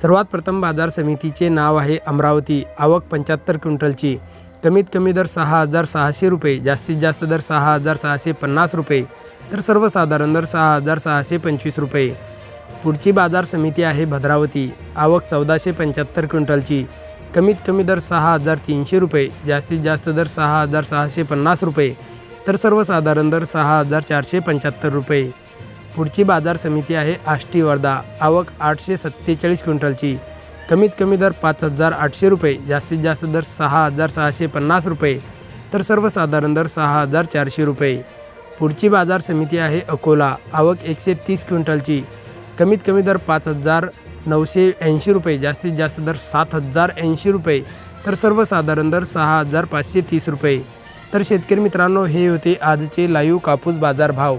सर्वात प्रथम बाजार समितीचे नाव आहे अमरावती. आवक पंच्याहत्तर क्विंटलची. कमीत कमी दर सहा हजार सहाशे रुपये जास्तीत जास्त दर सहा हजार सहाशे पन्नास रुपये तर सर्वसाधारण दर सहा हजार सहाशे पंचवीस रुपये. पुढची बाजार समिती आहे भद्रावती. आवक चौदाशे पंच्याहत्तर क्विंटलची. कमीत कमी दर सहा हजार तीनशे रुपये जास्तीत जास्त दर सहा हजार सहाशे पन्नास रुपये तर सर्वसाधारण दर सहा हजार चारशे पंच्याहत्तर रुपये. पुढची बाजार समिती आहे आष्टी वर्धा आवक आठशे सत्तेचाळीस क्विंटलची. कमीत कमी दर पाच हजार आठशे रुपये जास्तीत जास्त दर सहा हजार सहाशे पन्नास रुपये तर सर्वसाधारण दर सहा हजार चारशे रुपये. पुढची बाजार समिती आहे अकोला. आवक एकशे तीस क्विंटलची. कमीत कमी दर पाच हजार नऊशे ऐंशी रुपये जास्तीत जास्त दर सात हजार ऐंशी रुपये तर सर्वसाधारण दर सहा हजार पाचशे तीस रुपये. तर शेतकरी मित्रांनो हे होते आजचे लाईव्ह कापूस बाजार भाव.